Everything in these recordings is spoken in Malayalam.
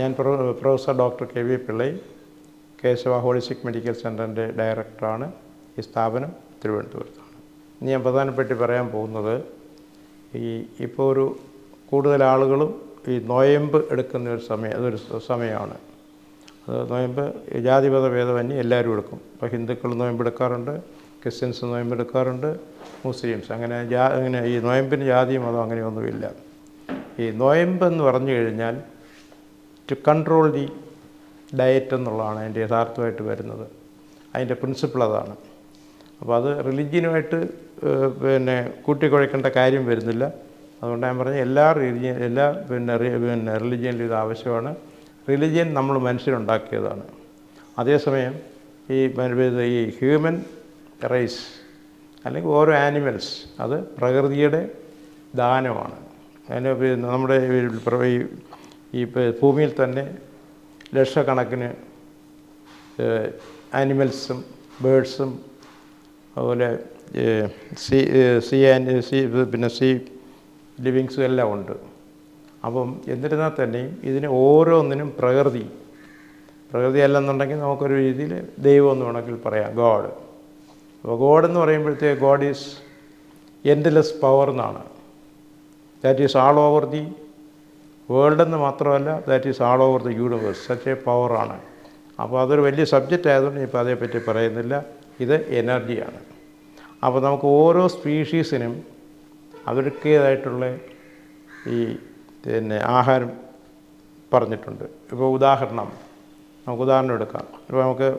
ഞാൻ pro- professor doctor K V Pillai Keshava holistic medical സെന്ററിന്റെ ഡയറക്ടറാണ് ഈ സ്ഥാപനം തിരുവനന്തപുരത്താണ്. ഇനി ഞാൻ പ്രധാനപ്പെട്ട് പറയാൻ പോകുന്നത് ഈ ഇപ്പോൾ ഒരു കൂടുതൽ ആളുകളും ഈ നോയമ്പ് എടുക്കുന്ന ഒരു സമയം അതൊരു സമയമാണ് അത് നോയമ്പ് ജാതിപത ഭേദമന്യേ എല്ലാവരും എടുക്കും. ഇപ്പോൾ ഹിന്ദുക്കൾ നോയമ്പ് എടുക്കാറുണ്ട് ക്രിസ്ത്യൻസ് നോയമ്പ് എടുക്കാറുണ്ട് മുസ്ലിംസ്. അങ്ങനെ ജാ അങ്ങനെ ഈ നോയമ്പിന് ജാതി മതം അങ്ങനെയൊന്നുമില്ല ഈ നോയമ്പ് എന്ന് പറഞ്ഞു കഴിഞ്ഞാൽ ടു കൺട്രോൾ ദി ഡയറ്റ് എന്നുള്ളതാണ് അതിന്റെ യഥാർത്ഥമായിട്ട് വരുന്നത്. അതിന്റെ പ്രിൻസിപ്പിൾ അതാണ്. അപ്പോൾ അത് റിലിജ്യനുമായിട്ട് പിന്നെ കൂട്ടിക്കുഴയ്ക്കേണ്ട കാര്യം വരുന്നില്ല. അതുകൊണ്ട് ഞാൻ പറഞ്ഞ എല്ലാ റിലിജിയൻ എല്ലാ പിന്നെ പിന്നെ റിലിജിയനിലും ഇത് ആവശ്യമാണ്. റിലിജിയൻ നമ്മൾ മനുഷ്യരുണ്ടാക്കിയതാണ്. അതേസമയം ഈ ഈ ഹ്യൂമൻ റേസ് അല്ലെങ്കിൽ ഓരോ ആനിമൽസ് അത് പ്രകൃതിയുടെ ദാനമാണ്. അതിന് നമ്മുടെ ഈ ഈ ഭൂമിയിൽ തന്നെ ലക്ഷക്കണക്കിന് ആനിമൽസും ബേഡ്സും അതുപോലെ സി സീ സീ പിന്നെ സീ ലിവിങ്സും എല്ലാം ഉണ്ട്. അപ്പം എന്നിരുന്നാൽ തന്നെയും ഇതിന് ഓരോന്നിനും പ്രകൃതി. പ്രകൃതി അല്ലെന്നുണ്ടെങ്കിൽ നമുക്കൊരു രീതിയിൽ ദൈവം എന്ന് വേണമെങ്കിൽ പറയാം ഗോഡ്. അപ്പോൾ ഗോഡ് എന്ന് പറയുമ്പോഴത്തേക്ക് ഗോഡ് ഈസ് എൻഡ്ലെസ് പവർ എന്നാണ്. That is all over the world എന്ന് മാത്രമല്ല that is all over the universe such a പവറാണ് അപ്പോൾ അതൊരു വലിയ സബ്ജക്റ്റ് ആയതുകൊണ്ട് ഇപ്പോൾ അതേപ്പറ്റി പറയുന്നില്ല. ഇത് എനർജിയാണ് അപ്പോൾ നമുക്ക് ഓരോ സ്പീഷീസിനും അവർക്കേതായിട്ടുള്ള ഈ പിന്നെ ആഹാരം പറഞ്ഞിട്ടുണ്ട്. ഇപ്പോൾ ഉദാഹരണം നമുക്ക് ഉദാഹരണം എടുക്കാം. ഇപ്പോൾ നമുക്ക്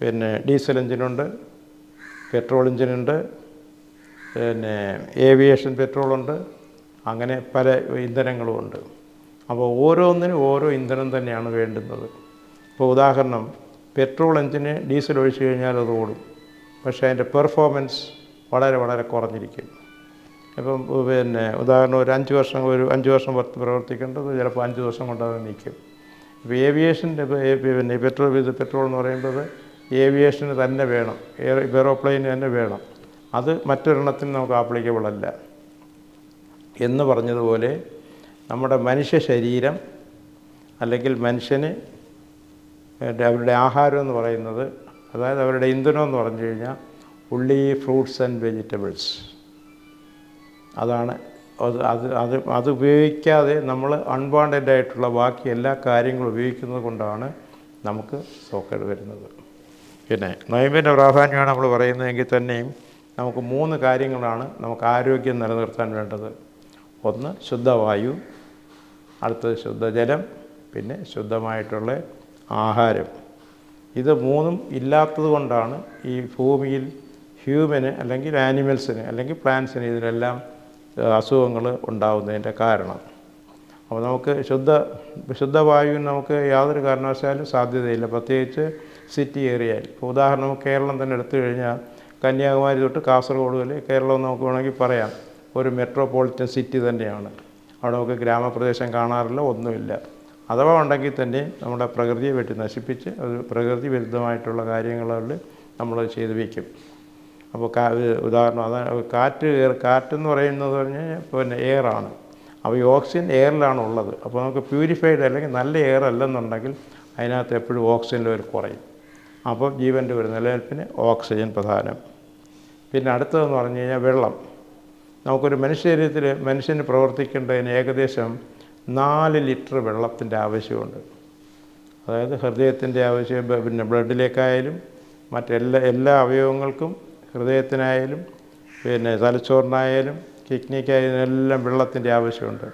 പിന്നെ ഡീസൽ എഞ്ചിനുണ്ട് പെട്രോൾ എഞ്ചിനുണ്ട് പിന്നെ ഏവിയേഷൻ പെട്രോളുണ്ട് അങ്ങനെ പല ഇന്ധനങ്ങളുമുണ്ട് അപ്പോൾ ഓരോന്നിനും ഓരോ ഇന്ധനം തന്നെയാണ് വേണ്ടുന്നത്. ഇപ്പോൾ ഉദാഹരണം പെട്രോൾ എഞ്ചിന് ഡീസൽ ഒഴിച്ചു കഴിഞ്ഞാൽ അത് ഓടും. പക്ഷേ അതിന്റെ പെർഫോമൻസ് വളരെ വളരെ കുറഞ്ഞിരിക്കും. ഇപ്പം പിന്നെ ഉദാഹരണം ഒരു അഞ്ച് വർഷം ഒരു അഞ്ച് വർഷം പ്രവർത്തിക്കേണ്ടത് ചിലപ്പോൾ അഞ്ച് ദിവസം കൊണ്ട് അത് നിൽക്കും. ഇപ്പോൾ ഏവിയേഷന്റെ പിന്നെ പെട്രോൾ ഇത് പെട്രോൾ എന്ന് പറയുന്നത് ഏവിയേഷന് തന്നെ വേണം. എയർ എയറോപ്ലെയിന് തന്നെ വേണം. അത് മറ്റൊരെണ്ണത്തിന് നമുക്ക് ആപ്ലിക്കബിൾ അല്ല. എന്ന് പറഞ്ഞതുപോലെ നമ്മുടെ മനുഷ്യ ശരീരം അല്ലെങ്കിൽ മനുഷ്യന് അവരുടെ ആഹാരം എന്ന് പറയുന്നത് അതായത് അവരുടെ ഇന്ധനം എന്ന് പറഞ്ഞു കഴിഞ്ഞാൽ ഉള്ളി ഫ്രൂട്ട്സ് ആൻഡ് വെജിറ്റബിൾസ് അതാണ് അത് അത് അത് അത് ഉപയോഗിക്കാതെ നമ്മൾ അൺവാണ്ടഡ് ആയിട്ടുള്ള ബാക്കി എല്ലാ കാര്യങ്ങളും ഉപയോഗിക്കുന്നത് കൊണ്ടാണ് നമുക്ക് സോക്കേട് വരുന്നത്. പിന്നെ നൊയമ്പിന്റെ പ്രാധാന്യമാണ് നമ്മൾ പറയുന്നതെങ്കിൽ തന്നെയും നമുക്ക് മൂന്ന് കാര്യങ്ങളാണ് നമുക്ക് ആരോഗ്യം നിലനിർത്താൻ വേണ്ടത്. ഒന്ന് ശുദ്ധവായു അടുത്തത് ശുദ്ധജലം പിന്നെ ശുദ്ധമായിട്ടുള്ള ആഹാരം. ഇത് മൂന്നും ഇല്ലാത്തത് കൊണ്ടാണ് ഈ ഭൂമിയിൽ ഹ്യൂമന് അല്ലെങ്കിൽ ആനിമൽസിന് അല്ലെങ്കിൽ പ്ലാന്റ്സിന് ഇതിനെല്ലാം അസുഖങ്ങൾ ഉണ്ടാകുന്നതിന്റെ കാരണം. അപ്പോൾ നമുക്ക് ശുദ്ധ ശുദ്ധവായുവിന് നമുക്ക് യാതൊരു കാരണവശാലും സാധ്യതയില്ല. പ്രത്യേകിച്ച് സിറ്റി ഏരിയയിൽ ഇപ്പോൾ ഉദാഹരണം കേരളം തന്നെ എടുത്തു കഴിഞ്ഞാൽ കന്യാകുമാരി തൊട്ട് കാസർഗോഡ് വരെ കേരളം നമുക്ക് വേണമെങ്കിൽ പറയാം. ഒരു മെട്രോപൊളിറ്റൻ സിറ്റി തന്നെയാണ്. അവിടെ നമുക്ക് ഗ്രാമപ്രദേശം കാണാറില്ല ഒന്നുമില്ല. അഥവാ ഉണ്ടെങ്കിൽ തന്നെ നമ്മുടെ പ്രകൃതിയെ വെട്ടി നശിപ്പിച്ച് ഒരു പ്രകൃതി വിരുദ്ധമായിട്ടുള്ള കാര്യങ്ങളിൽ നമ്മൾ ചെയ്തു വയ്ക്കും. അപ്പോൾ കാ ഉദാഹരണം അതാണ് കാറ്റ് കാറ്റെന്ന് പറയുന്നത് പറഞ്ഞാൽ പിന്നെ എയറാണ് അപ്പോൾ ഈ ഓക്സിജൻ എയറിലാണ് ഉള്ളത് അപ്പോൾ നമുക്ക് പ്യൂരിഫൈഡ് അല്ലെങ്കിൽ നല്ല എയർ അല്ലെന്നുണ്ടെങ്കിൽ അതിനകത്ത് എപ്പോഴും ഓക്സിജൻ ലെവൽ കുറയും. അപ്പോൾ ജീവന്റെ ഒരു നിലനിൽപ്പിന് ഓക്സിജൻ പ്രധാനം. പിന്നെ അടുത്തതെന്ന് പറഞ്ഞു കഴിഞ്ഞാൽ വെള്ളം. നമുക്കൊരു മനുഷ്യ ശരീരത്തിൽ മനുഷ്യന് പ്രവർത്തിക്കേണ്ടതിന് ഏകദേശം നാല് ലിറ്റർ വെള്ളത്തിന്റെ ആവശ്യമുണ്ട്. അതായത് ഹൃദയത്തിന്റെ ആവശ്യം പിന്നെ ബ്ലഡിലേക്കായാലും മറ്റെല്ലാ എല്ലാ അവയവങ്ങൾക്കും ഹൃദയത്തിനായാലും പിന്നെ തലച്ചോറിനായാലും കിഡ്നിക്കായാലും എല്ലാം വെള്ളത്തിന്റെ ആവശ്യമുണ്ട്.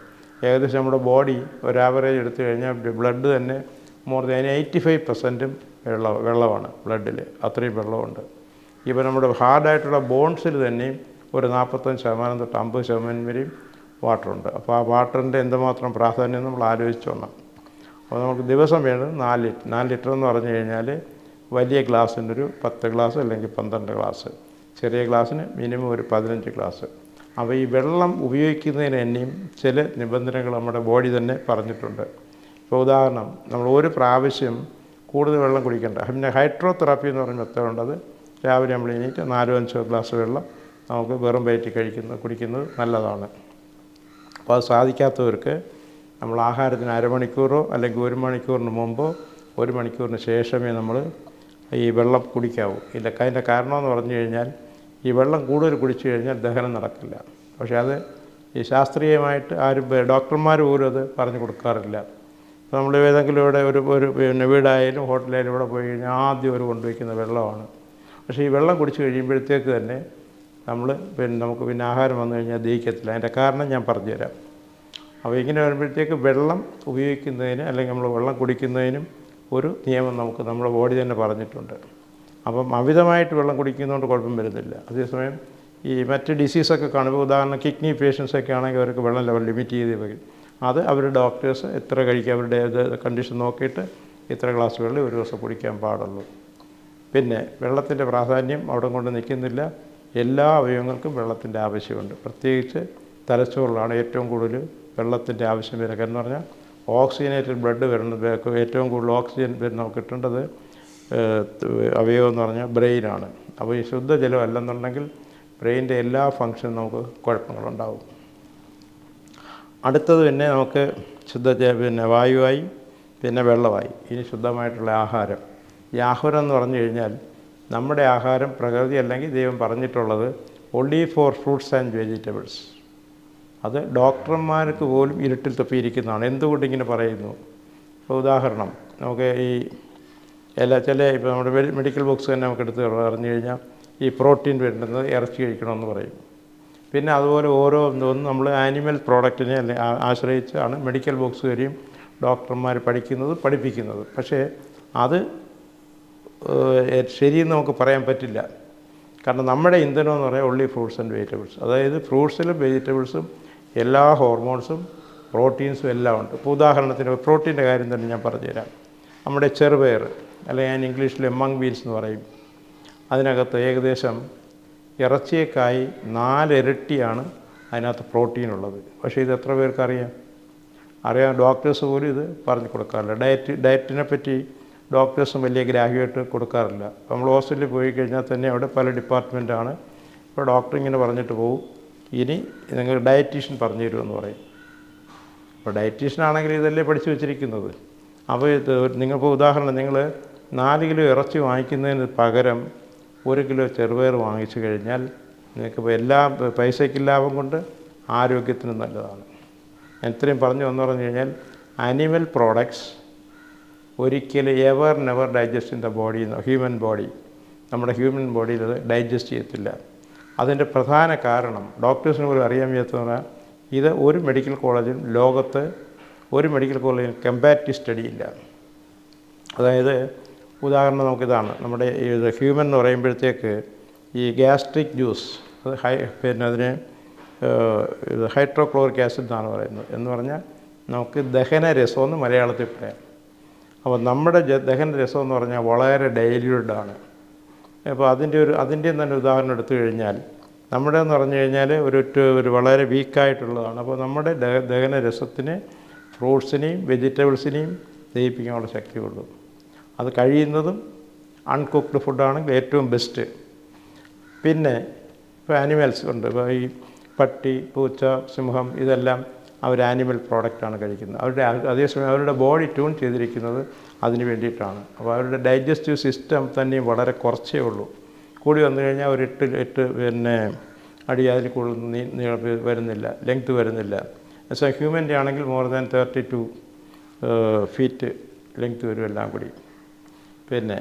ഏകദേശം നമ്മുടെ ബോഡി ഒരു ആവറേജ് എടുത്തു കഴിഞ്ഞാൽ ബ്ലഡ് തന്നെ മോർ ദാൻ എയ്റ്റി ഫൈവ് പെർസെന്റും വെള്ളം വെള്ളമാണ് ബ്ലഡിൽ. അത്രയും വെള്ളമുണ്ട്. ഇപ്പോൾ നമ്മുടെ ഹാർഡായിട്ടുള്ള ബോൺസിൽ തന്നെയും ഒരു നാൽപ്പത്തഞ്ച് ശതമാനം തൊട്ട് അമ്പത് ശതമാനം വരെയും വാട്ടറുണ്ട്. അപ്പോൾ ആ വാട്ടറിന്റെ എന്തുമാത്രം പ്രാധാന്യം നമ്മൾ ആലോചിച്ചോണം അപ്പോൾ നമുക്ക് ദിവസം വേണ്ടത് നാല് ലിറ്റർ നാല് ലിറ്റർ എന്ന് പറഞ്ഞു കഴിഞ്ഞാൽ വലിയ ഗ്ലാസ്സിന്റെ ഒരു പത്ത് ഗ്ലാസ് അല്ലെങ്കിൽ പന്ത്രണ്ട് ഗ്ലാസ്. ചെറിയ ഗ്ലാസ്സിന് മിനിമം ഒരു പതിനഞ്ച് ഗ്ലാസ്. അപ്പോൾ ഈ വെള്ളം ഉപയോഗിക്കുന്നതിന് തന്നെയും ചില നിബന്ധനകൾ നമ്മുടെ ബോഡി തന്നെ പറഞ്ഞിട്ടുണ്ട്. ഇപ്പോൾ ഉദാഹരണം നമ്മൾ ഒരു പ്രാവശ്യം കൂടുതൽ വെള്ളം കുടിക്കേണ്ട പിന്നെ ഹൈഡ്രോ തെറാപ്പി എന്ന് പറഞ്ഞ മെത്തേഡുണ്ട് അത് രാവിലെ നമ്മൾ എണീറ്റ് നാലോ അഞ്ചോ ഗ്ലാസ് വെള്ളം നമുക്ക് വെറും വയറ്റിൽ കഴിക്കുന്നത് കുടിക്കുന്നത് നല്ലതാണ്. അപ്പോൾ അത് സാധിക്കാത്തവർക്ക് നമ്മൾ ആഹാരത്തിന് അരമണിക്കൂറോ അല്ലെങ്കിൽ ഒരു മണിക്കൂറിന് മുമ്പോ ഒരു മണിക്കൂറിന് ശേഷമേ നമ്മൾ ഈ വെള്ളം കുടിക്കാവൂ. ഇല്ല അതിന്റെ കാരണമെന്ന് പറഞ്ഞു കഴിഞ്ഞാൽ ഈ വെള്ളം കൂടുതൽ കുടിച്ചു കഴിഞ്ഞാൽ ദഹനം നടക്കില്ല. പക്ഷേ അത് ഈ ശാസ്ത്രീയമായിട്ട് ആരും ഡോക്ടർമാർ പോലും അത് പറഞ്ഞു കൊടുക്കാറില്ല. ഇപ്പോൾ നമ്മൾ ഏതെങ്കിലും ഇവിടെ ഒരു ഒരു പിന്നെ വീടായാലും ഹോട്ടലായാലും ഇവിടെ പോയി കഴിഞ്ഞാൽ ആദ്യം ഒരു കൊണ്ടുവയ്ക്കുന്ന വെള്ളമാണ്. പക്ഷേ ഈ വെള്ളം കുടിച്ചു കഴിയുമ്പോഴത്തേക്ക് തന്നെ നമ്മൾ പിന്നെ നമുക്ക് പിന്നെ ആഹാരം വന്നു കഴിഞ്ഞാൽ ദഹിക്കത്തില്ല. അതിന്റെ കാരണം ഞാൻ പറഞ്ഞുതരാം. അപ്പോൾ ഇങ്ങനെ വരുമ്പോഴത്തേക്ക് വെള്ളം ഉപയോഗിക്കുന്നതിന് അല്ലെങ്കിൽ നമ്മൾ വെള്ളം കുടിക്കുന്നതിനും ഒരു നിയമം നമുക്ക് നമ്മുടെ ബോഡി തന്നെ പറഞ്ഞിട്ടുണ്ട്. അപ്പം അമിതമായിട്ട് വെള്ളം കുടിക്കുന്നതുകൊണ്ട് കുഴപ്പം വരുന്നില്ല. അതേസമയം ഈ മറ്റ് ഡിസീസൊക്കെ കാണുമ്പോൾ ഉദാഹരണം കിഡ്നി പേഷ്യൻസൊക്കെ ആണെങ്കിൽ അവർക്ക് വെള്ളം ലെവൽ ലിമിറ്റ് ചെയ്ത് വരും അത് അവർ ഡോക്ടേഴ്സ് എത്ര കഴിക്കുക അവരുടെ കണ്ടീഷൻ നോക്കിയിട്ട് ഇത്ര ഗ്ലാസ് വെള്ളം ഒരു ദിവസം കുടിക്കാൻ പാടുള്ളൂ. പിന്നെ വെള്ളത്തിന്റെ പ്രാധാന്യം അവിടെ കൊണ്ട് നിൽക്കുന്നില്ല. എല്ലാ അവയവങ്ങൾക്കും വെള്ളത്തിന്റെ ആവശ്യമുണ്ട്. പ്രത്യേകിച്ച് തലച്ചോറിലാണ് ഏറ്റവും കൂടുതൽ വെള്ളത്തിന്റെ ആവശ്യം വരിക. എന്ന് പറഞ്ഞാൽ ഓക്സിജനേറ്റഡ് ബ്ലഡ് വരുന്നത് ഏറ്റവും കൂടുതൽ ഓക്സിജൻ വരുന്ന നമുക്ക് കിട്ടേണ്ടത് അവയവം എന്ന് പറഞ്ഞാൽ ബ്രെയിനാണ് അപ്പോൾ ഈ ശുദ്ധജലം അല്ലെന്നുണ്ടെങ്കിൽ ബ്രെയിനിന്റെ എല്ലാ ഫങ്ഷനും നമുക്ക് കുഴപ്പങ്ങളുണ്ടാവും. അടുത്തത് പിന്നെ നമുക്ക് ശുദ്ധ പിന്നെ വായുവായി പിന്നെ വെള്ളമായി ഇനി ശുദ്ധമായിട്ടുള്ള ആഹാരം. ഈ ആഹാരം എന്ന് പറഞ്ഞു കഴിഞ്ഞാൽ നമ്മുടെ ആഹാരം പ്രകൃതി അല്ലെങ്കിൽ ദൈവം പറഞ്ഞിട്ടുള്ളത് only for fruits and vegetables അത് ഡോക്ടർമാർക്ക് പോലും ഇരുട്ടിൽ തപ്പിയിരിക്കുന്നതാണ്. എന്തുകൊണ്ട് ഇങ്ങനെ പറയുന്നു? ഇപ്പോൾ ഉദാഹരണം നമുക്ക് ഈ എല്ലാ ചില ഇപ്പോൾ നമ്മുടെ മെഡിക്കൽ ബുക്സ് തന്നെ നമുക്ക് എടുത്ത് പറഞ്ഞു കഴിഞ്ഞാൽ ഈ പ്രോട്ടീൻ വേണ്ടുന്നത് ഇറച്ചി കഴിക്കണമെന്ന് പറയും. പിന്നെ അതുപോലെ ഓരോ ഒന്നും നമ്മൾ ആനിമൽ പ്രോഡക്റ്റിനെ അല്ലെ ആശ്രയിച്ചാണ് മെഡിക്കൽ ബോക്സ് വരെയും ഡോക്ടർമാർ പഠിക്കുന്നത് പഠിപ്പിക്കുന്നത്. പക്ഷേ അത് ശരിയെന്ന് നമുക്ക് പറയാൻ പറ്റില്ല. കാരണം നമ്മുടെ ഇന്ധനം എന്ന് പറയാൻ ഒള്ളി ഫ്രൂട്ട്സ് ആൻഡ് വെജിറ്റബിൾസ് അതായത് ഫ്രൂട്ട്സിലും വെജിറ്റബിൾസും എല്ലാ ഹോർമോൺസും പ്രോട്ടീൻസും എല്ലാം ഉണ്ട്. ഇപ്പോൾ ഉദാഹരണത്തിന് പ്രോട്ടീന്റെ കാര്യം തന്നെ ഞാൻ പറഞ്ഞുതരാം. നമ്മുടെ ചെറുപയർ അല്ലെങ്കിൽ ഞാൻ ഇംഗ്ലീഷിൽ എമ്മങ് ബീൻസ് എന്ന് പറയും. അതിനകത്ത് ഏകദേശം ഇറച്ചിയേക്കായി നാലിരട്ടിയാണ് അതിനകത്ത് പ്രോട്ടീൻ ഉള്ളത്. പക്ഷേ ഇത് എത്ര പേർക്കറിയാം? അറിയാം. ഡോക്ടേഴ്സ് പോലും ഇത് പറഞ്ഞു കൊടുക്കാറില്ല. ഡയറ്റ് ഡയറ്റിനെ പറ്റി ഡോക്ടേഴ്സും വലിയ ഗ്രാജുവേറ്റ് കൊടുക്കാറില്ല. നമ്മൾ ഹോസ്പിറ്റലിൽ പോയി കഴിഞ്ഞാൽ തന്നെ അവിടെ പല ഡിപ്പാർട്ട്മെന്റാണ്. ഇപ്പോൾ ഡോക്ടർ ഇങ്ങനെ പറഞ്ഞിട്ട് പോകും ഇനി നിങ്ങൾ ഡയറ്റീഷ്യൻ പറഞ്ഞു തരുമെന്ന് പറയും. അപ്പോൾ ഡയറ്റീഷ്യൻ ആണെങ്കിൽ ഇതല്ലേ പഠിച്ചു വെച്ചിരിക്കുന്നത്. അപ്പോൾ ഇത് നിങ്ങളിപ്പോൾ ഉദാഹരണം നിങ്ങൾ നാല് കിലോ ഇറച്ചി വാങ്ങിക്കുന്നതിന് പകരം ഒരു കിലോ ചെറുപയർ വാങ്ങിച്ചു കഴിഞ്ഞാൽ നിങ്ങൾക്കിപ്പോൾ എല്ലാ പൈസയ്ക്ക് ലാഭം കൊണ്ട് ആരോഗ്യത്തിനും നല്ലതാണ്. ഞാൻ ഇത്രയും പറഞ്ഞു വന്നു പറഞ്ഞു കഴിഞ്ഞാൽ അനിമൽ പ്രോഡക്ട്സ് ഒരിക്കലും ever never digest in the body human body നമ്മുടെ ഹ്യൂമൻ ബോഡിയിൽ അത് ഡൈജസ്റ്റ് ചെയ്യത്തില്ല. അതിന്റെ പ്രധാന കാരണം ഡോക്ടേഴ്സിന് പോലും അറിയാൻ വയ്യാത്തത് ഇത് ഒരു മെഡിക്കൽ കോളേജിലും ലോകത്ത് ഒരു മെഡിക്കൽ കോളേജിൽ കമ്പാരിറ്റീവ് സ്റ്റഡി ഇല്ല. അതായത് ഉദാഹരണം നമുക്കിതാണ്. നമ്മുടെ ഇത് ഹ്യൂമൻ എന്ന് പറയുമ്പോഴത്തേക്ക് ഈ ഗ്യാസ്ട്രിക് ജ്യൂസ് അത് ഹൈ പിന്നെ അതിന് ഹൈഡ്രോക്ലോറിക് ആസിഡ് എന്നാണ് പറയുന്നത്. എന്ന് പറഞ്ഞാൽ നമുക്ക് ദഹന രസമെന്ന് മലയാളത്തിൽ പറയാം. അപ്പോൾ നമ്മുടെ ദഹന രസം എന്ന് പറഞ്ഞാൽ വളരെ ഡൈല്യൂട്ടാണ് അപ്പോൾ അതിന്റെ ഒരു അതിന്റെ തന്നെ ഉദാഹരണം എടുത്തു കഴിഞ്ഞാൽ നമ്മുടെ എന്ന് പറഞ്ഞു കഴിഞ്ഞാൽ ഒരു ഒരു വളരെ വീക്കായിട്ടുള്ളതാണ് അപ്പോൾ നമ്മുടെ ദഹന രസത്തിന് ഫ്രൂട്ട്സിനെയും വെജിറ്റബിൾസിനെയും ദഹിപ്പിക്കാനുള്ള ശക്തിയുള്ളൂ അത് കഴിയുന്നതും അൺകുക്ക്ഡ് ഫുഡാണെങ്കിൽ ഏറ്റവും ബെസ്റ്റ് പിന്നെ ഇപ്പോൾ ആനിമൽസ് ഉണ്ട്. ഇപ്പോൾ ഈ പട്ടി പൂച്ച സിംഹം ഇതെല്ലാം അവർ ആനിമൽ പ്രോഡക്റ്റാണ് കഴിക്കുന്നത്. അവരുടെ അതേസമയം അവരുടെ ബോഡി ട്യൂൺ ചെയ്തിരിക്കുന്നത് അതിന് വേണ്ടിയിട്ടാണ്. അപ്പോൾ അവരുടെ ഡൈജസ്റ്റീവ് സിസ്റ്റം തന്നെയും വളരെ കുറച്ചേ ഉള്ളൂ. കൂടി വന്നു കഴിഞ്ഞാൽ ഒരു എട്ട് എട്ട് പിന്നെ അടി അതിൽ കൂടുതൽ വരുന്നില്ല ലെങ്ത് വരുന്നില്ല. പക്ഷേ ഹ്യൂമന്റെ ആണെങ്കിൽ more than thirty two feet length വരും എല്ലാം കൂടി. പിന്നെ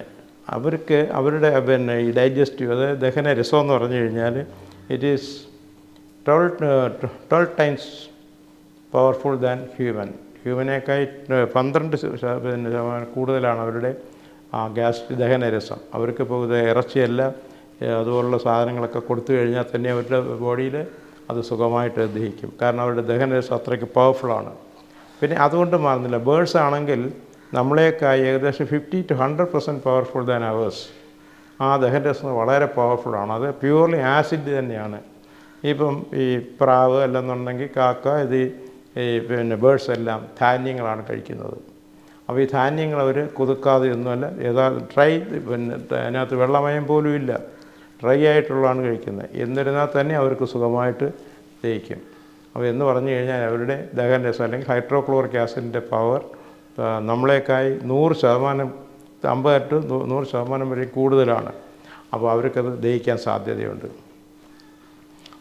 അവർക്ക് അവരുടെ പിന്നെ ഈ ഡൈജസ്റ്റീവ് അതായത് ദഹന രസം എന്ന് പറഞ്ഞു കഴിഞ്ഞാൽ it is twelve twelve times powerful than human. ഹ്യൂമനേക്കായി പന്ത്രണ്ട് ശതമാനം കൂടുതലാണ് അവരുടെ ആ ഗ്യാസ് ദഹനരസം. അവർക്കിപ്പോൾ ഇത് ഇറച്ചിയല്ല അതുപോലുള്ള സാധനങ്ങളൊക്കെ കൊടുത്തു കഴിഞ്ഞാൽ തന്നെ അവരുടെ ബോഡിയിൽ അത് സുഖമായിട്ട് ദഹിക്കും. കാരണം അവരുടെ ദഹനരസം അത്രയ്ക്ക് പവർഫുള്ളാണ്. പിന്നെ അതുകൊണ്ട് മാറുന്നില്ല. ബേഡ്സ് ആണെങ്കിൽ നമ്മളേക്കായി ഏകദേശം fifty to hundred percent powerful than ours. ആ ദഹനരസം വളരെ പവർഫുള്ളാണ്. അത് പ്യൂർലി ആസിഡ് തന്നെയാണ്. ഇപ്പം ഈ പ്രാവ് അല്ലെന്നുണ്ടെങ്കിൽ കാക്ക ഇത് ഈ പിന്നെ ബേഡ്സ് എല്ലാം ധാന്യങ്ങളാണ് കഴിക്കുന്നത്. അപ്പോൾ ഈ ധാന്യങ്ങൾ അവർ കുതുക്കാതെ ഒന്നുമല്ല ഏതാ ഡ്രൈ പിന്നെ അതിനകത്ത് വെള്ളമയം പോലും ഇല്ല. ഡ്രൈ ആയിട്ടുള്ളതാണ് കഴിക്കുന്നത്. എന്നിരുന്നാൽ തന്നെ അവർക്ക് സുഖമായിട്ട് ദഹിക്കും. അപ്പോൾ എന്ന് പറഞ്ഞു കഴിഞ്ഞാൽ അവരുടെ ദഹന രസം അല്ലെങ്കിൽ ഹൈഡ്രോക്ലോറിക് ആസിഡിന്റെ പവർ നമ്മളേക്കായി നൂറ് ശതമാനം അമ്പത് ടു നൂറ് ശതമാനം വരെ കൂടുതലാണ്. അപ്പോൾ അവർക്കത് ദഹിക്കാൻ സാധ്യതയുണ്ട്.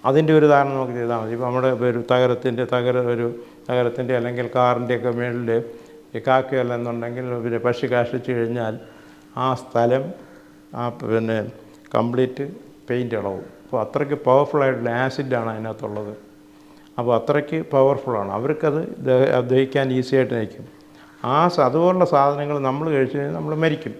അതിന്റെ ഒരു ഉദാഹരണം നമുക്ക് ചെയ്താൽ മതി. ഇപ്പോൾ നമ്മുടെ ഒരു തകരത്തിന്റെ തകര ഒരു തകരത്തിന്റെ അല്ലെങ്കിൽ കാറിന്റെയൊക്കെ മേളിൽ ഈ കാക്കയല്ല എന്നുണ്ടെങ്കിൽ പിന്നെ പക്ഷി കാഷ്ടിച്ച് കഴിഞ്ഞാൽ ആ സ്ഥലം ആ പിന്നെ കംപ്ലീറ്റ് പെയിന്റ് ഇളവും. അപ്പോൾ അത്രയ്ക്ക് പവർഫുള്ളായിട്ടുള്ള ആസിഡാണ് അതിനകത്തുള്ളത്. അപ്പോൾ അത്രയ്ക്ക് പവർഫുള്ളാണ്. അവർക്കത് ദഹ- ദഹിക്കാൻ ഈസി ആയിട്ട് നയിക്കും ആ അതുപോലുള്ള സാധനങ്ങൾ നമ്മൾ കഴിച്ചു കഴിഞ്ഞാൽ നമ്മൾ മരിക്കും.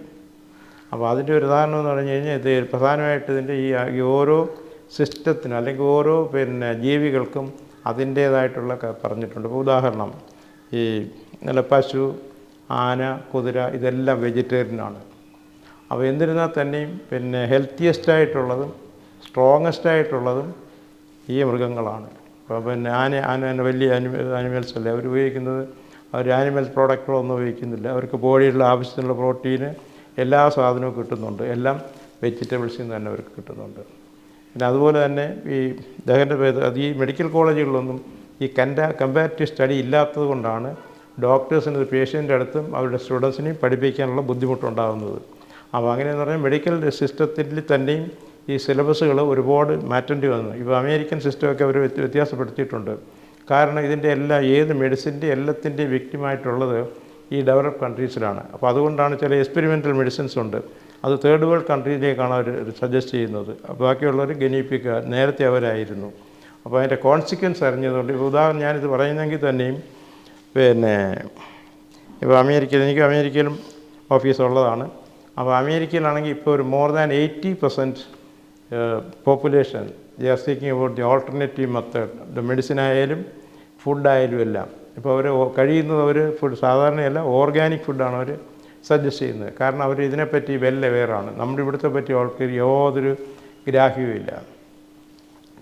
അപ്പോൾ അതിന്റെ ഒരു ഉദാഹരണം എന്ന് പറഞ്ഞു കഴിഞ്ഞാൽ ഇത് പ്രധാനമായിട്ട് ഇതിന്റെ ഈ ഓരോ സിസ്റ്റത്തിനും അല്ലെങ്കിൽ ഓരോ പിന്നെ ജീവികൾക്കും അതിന്റേതായിട്ടുള്ള പറഞ്ഞിട്ടുണ്ട്. ഉദാഹരണം ഈ നല്ല പശു ആന കുതിര ഇതെല്ലാം വെജിറ്റേറിയനാണ് അപ്പോൾ എന്നിരുന്നാൽ തന്നെയും പിന്നെ ഹെൽത്തിയസ്റ്റ് ആയിട്ടുള്ളതും സ്ട്രോങ്ങസ്റ്റ് ആയിട്ടുള്ളതും ഈ മൃഗങ്ങളാണ്. അപ്പോൾ പിന്നെ ആന ആന വലിയ ആനിമൽസ് അല്ലേ? അവർ ഉപയോഗിക്കുന്നത് അവർ ആനിമൽ പ്രോഡക്റ്റുകളൊന്നും ഉപയോഗിക്കുന്നില്ല. അവർക്ക് ബോഡിയിലുള്ള ആവശ്യത്തിനുള്ള പ്രോട്ടീന് എല്ലാ സാധനവും കിട്ടുന്നുണ്ട്. എല്ലാം വെജിറ്റബിൾസിൽ നിന്ന് തന്നെ അവർക്ക് കിട്ടുന്നുണ്ട്. പിന്നെ അതുപോലെ തന്നെ ഈ ദഹന അത് ഈ മെഡിക്കൽ കോളേജുകളിലൊന്നും ഈ കൻഡ കമ്പാരിറ്റീവ് സ്റ്റഡി ഇല്ലാത്തത് കൊണ്ടാണ് ഡോക്ടേഴ്സിന് പേഷ്യന്റെ അടുത്തും അവരുടെ സ്റ്റുഡൻസിനെയും പഠിപ്പിക്കാനുള്ള ബുദ്ധിമുട്ടുണ്ടാകുന്നത്. അപ്പോൾ അങ്ങനെയെന്ന് പറഞ്ഞാൽ മെഡിക്കൽ സിസ്റ്റത്തിൽ തന്നെയും ഈ സിലബസുകൾ ഒരുപാട് മാറ്റേണ്ടി വന്നു. ഇപ്പോൾ അമേരിക്കൻ സിസ്റ്റമൊക്കെ അവർ വ്യത്യ- വ്യത്യാസപ്പെടുത്തിയിട്ടുണ്ട്. കാരണം ഇതിന്റെ എല്ലാ ഏത് മെഡിസിന്റെ എല്ലാത്തിന്റെയും വ്യക്തിമായിട്ടുള്ളത് ഈ ഡെവലപ്പ് കൺട്രീസിലാണ് അപ്പോൾ അതുകൊണ്ടാണ് ചില എക്സ്പെരിമെന്റൽ മെഡിസിൻസ് ഉണ്ട്. അത് തേർഡ് വേൾഡ് കൺട്രിയിലേക്കാണ് അവർ സജസ്റ്റ് ചെയ്യുന്നത്. ബാക്കിയുള്ളവർ ഗനീപ്പിക്കുക നേരത്തെ അവരായിരുന്നു. അപ്പോൾ അതിന്റെ കോൺസിക്വൻസ് അറിഞ്ഞതുകൊണ്ട് ഇപ്പോൾ ഉദാഹരണം ഞാനിത് പറയുന്നെങ്കിൽ തന്നെയും പിന്നെ ഇപ്പോൾ അമേരിക്കയിൽ എനിക്ക് അമേരിക്കയിലും ഓഫീസ് ഉള്ളതാണ്. അപ്പോൾ അമേരിക്കയിലാണെങ്കിൽ ഇപ്പോൾ ഒരു more than eighty percent population they are speaking about the alternative method medicine ആയാലും ഫുഡായാലും എല്ലാം. ഇപ്പോൾ അവർ കഴിയുന്നത് അവർ ഫുഡ് സാധാരണയല്ല ഓർഗാനിക് ഫുഡാണ് അവർ സജസ്റ്റ് ചെയ്യുന്നത്. കാരണം അവർ ഇതിനെപ്പറ്റി വെല്ല അവെയറാണ് നമ്മുടെ ഇവിടുത്തെ പറ്റി അവർക്ക് യാതൊരു ഗ്രാഹ്യവുമില്ല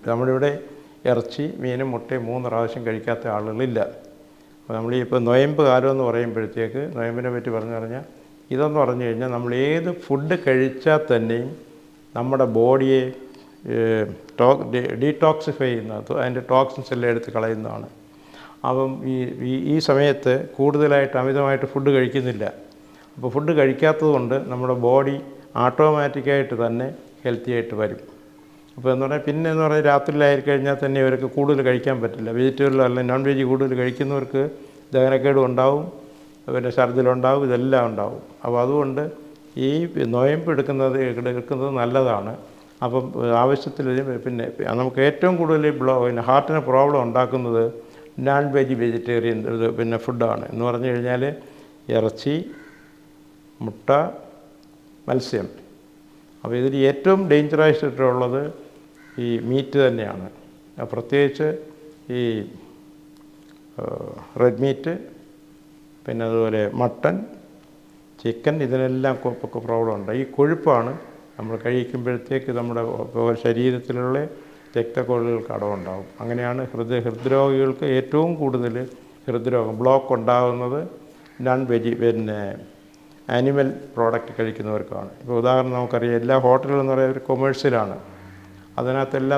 നമ്മുടെ ഇവിടെ ഇറച്ചി മീനും മുട്ടയും മൂന്ന് പ്രാവശ്യം കഴിക്കാത്ത ആളുകളില്ല. അപ്പോൾ നമ്മൾ ഇപ്പോൾ നൊയമ്പ് കാലം എന്ന് പറയുമ്പോഴത്തേക്ക് നൊയമ്പിനെ പറ്റി പറഞ്ഞു പറഞ്ഞാൽ ഇതെന്ന് പറഞ്ഞു കഴിഞ്ഞാൽ നമ്മൾ ഏത് ഫുഡ് കഴിച്ചാൽ തന്നെയും നമ്മുടെ ബോഡിയെ ടോ ഡീടോക്സിഫൈ ചെയ്യുന്നത് അതിന്റെ ടോക്സിൻസ് എല്ലാം എടുത്ത് കളയുന്നതാണ്. അപ്പം ഈ- ഈ സമയത്ത് കൂടുതലായിട്ട് അമിതമായിട്ട് ഫുഡ് കഴിക്കുന്നില്ല. അപ്പോൾ ഫുഡ് കഴിക്കാത്തത് കൊണ്ട് നമ്മുടെ ബോഡി ഓട്ടോമാറ്റിക്കായിട്ട് തന്നെ ഹെൽത്തി ആയിട്ട് വരും. അപ്പോൾ എന്ന് പറഞ്ഞാൽ പിന്നെ എന്ന് പറഞ്ഞാൽ രാത്രിയിലായി കഴിഞ്ഞാൽ തന്നെ ഇവർക്ക് കൂടുതൽ കഴിക്കാൻ പറ്റില്ല. വെജിറ്റബിൾ അല്ലെങ്കിൽ നോൺ വെജ് കൂടുതൽ കഴിക്കുന്നവർക്ക് ദഹനക്കേടും ഉണ്ടാവും പിന്നെ ഛർദിലുണ്ടാവും ഇതെല്ലാം ഉണ്ടാവും. അപ്പോൾ അതുകൊണ്ട് ഈ നോയമ്പ് എടുക്കുന്നത് എടുക്കുന്നത് നല്ലതാണ്. അപ്പം ആവശ്യത്തിൽ പിന്നെ നമുക്ക് ഏറ്റവും കൂടുതൽ ബ്ലോ പിന്നെ ഹാർട്ടിന് പ്രോബ്ലം ഉണ്ടാക്കുന്നത് നോൺ വെജ് വെജിറ്റേറിയൻ പിന്നെ ഫുഡാണ്. എന്ന് പറഞ്ഞു കഴിഞ്ഞാൽ ഇറച്ചി മുട്ട മത്സ്യം. അപ്പോൾ ഇതിൽ ഏറ്റവും ഡേഞ്ചറായിട്ടുള്ളത് ഈ മീറ്റ് തന്നെയാണ്. പ്രത്യേകിച്ച് ഈ റെഡ് മീറ്റ് പിന്നെ അതുപോലെ മട്ടൺ ചിക്കൻ ഇതിനെല്ലാം പ്രോബ്ലം ഉണ്ട് ഈ കൊഴുപ്പാണ് നമ്മൾ കഴിക്കുമ്പോഴത്തേക്ക് നമ്മുടെ ശരീരത്തിലുള്ള രക്തക്കൊഴലുകൾക്ക് അടവുണ്ടാകും അങ്ങനെയാണ് ഹൃദയ ഹൃദ്രോഗികൾക്ക് ഏറ്റവും കൂടുതൽ ഹൃദ്രോഗം ബ്ലോക്ക് ഉണ്ടാകുന്നത് നോൺ വെജി പിന്നെ ആനിമൽ പ്രോഡക്റ്റ് കഴിക്കുന്നവർക്കാണ്. ഇപ്പോൾ ഉദാഹരണം നമുക്കറിയാം എല്ലാ ഹോട്ടലുകൾ എന്ന് പറയുന്നത് ഒരു കൊമേഴ്സ്യലാണ്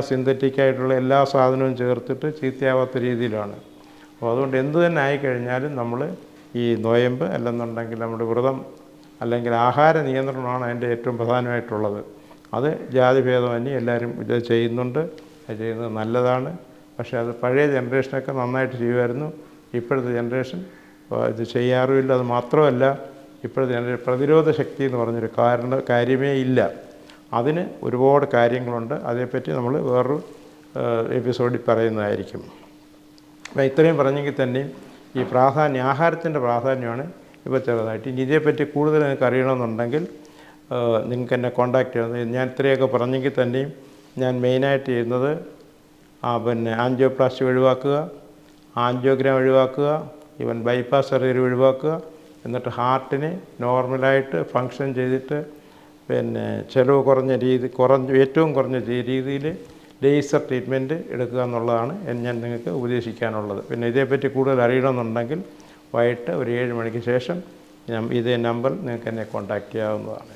സിന്തറ്റിക് ആയിട്ടുള്ള എല്ലാ സാധനവും ചേർത്തിട്ട് ചീത്തയാവാത്ത രീതിയിലാണ്. അപ്പോൾ അതുകൊണ്ട് എന്ത് തന്നെ ആയിക്കഴിഞ്ഞാലും നമ്മൾ ഈ നോയമ്പ് അല്ലെന്നുണ്ടെങ്കിൽ നമ്മുടെ വ്രതം അല്ലെങ്കിൽ ആഹാര നിയന്ത്രണമാണ് അതിന്റെ ഏറ്റവും പ്രധാനമായിട്ടുള്ളത്. അത് ജാതിഭേദമന്യേ എല്ലാവരും ഇത് ചെയ്യുന്നുണ്ട്. അത് ചെയ്യുന്നത് നല്ലതാണ്. പക്ഷേ അത് പഴയ ജനറേഷനൊക്കെ നന്നായിട്ട് ചെയ്യുമായിരുന്നു. ഇപ്പോഴത്തെ ജനറേഷൻ ഇത് ചെയ്യാറുമില്ല. അത് മാത്രമല്ല ഇപ്പോഴത്തെ ഞാനൊരു പ്രതിരോധ ശക്തി എന്ന് പറഞ്ഞൊരു കാരണ കാര്യമേ ഇല്ല. അതിന് ഒരുപാട് കാര്യങ്ങളുണ്ട്. അതേപ്പറ്റി നമ്മൾ വേറൊരു എപ്പിസോഡിൽ പറയുന്നതായിരിക്കും. അപ്പം ഇത്രയും പറഞ്ഞെങ്കിൽ തന്നെയും ഈ പ്രാധാന്യം ആഹാരത്തിന്റെ പ്രാധാന്യമാണ് ഇപ്പോൾ ചെറുതായിട്ട്. ഇനി ഇതേപ്പറ്റി കൂടുതൽ നിങ്ങൾക്ക് അറിയണമെന്നുണ്ടെങ്കിൽ നിങ്ങൾക്ക് എന്നെ കോൺടാക്റ്റ് ചെയ്യുന്നത് ഞാൻ ഇത്രയൊക്കെ പറഞ്ഞെങ്കിൽ തന്നെയും ഞാൻ മെയിനായിട്ട് ചെയ്യുന്നത് ആ പിന്നെ ആൻജിയോപ്ലാസ്റ്റി ഒഴിവാക്കുക ആൻജിയോഗ്രാം ഒഴിവാക്കുക ഈവൻ ബൈപ്പാസ് സർജറി ഒഴിവാക്കുക എന്നിട്ട് ഹാർട്ടിന് നോർമലായിട്ട് ഫങ്ഷൻ ചെയ്തിട്ട് പിന്നെ ചിലവ് കുറഞ്ഞ രീതി കുറഞ്ഞ ഏറ്റവും കുറഞ്ഞ രീതിയിൽ ലേസർ ട്രീറ്റ്മെന്റ് എടുക്കുക എന്നുള്ളതാണ് ഞാൻ നിങ്ങൾക്ക് ഉപദേശിക്കാനുള്ളത്. പിന്നെ ഇതേപ്പറ്റി കൂടുതൽ അറിയണമെന്നുണ്ടെങ്കിൽ വൈകിട്ട് ഒരു ഏഴ് മണിക്ക് ശേഷം ഇതേ നമ്പർ നിങ്ങൾക്ക് എന്നെ കോൺടാക്റ്റ് ചെയ്യാവുന്നതാണ്.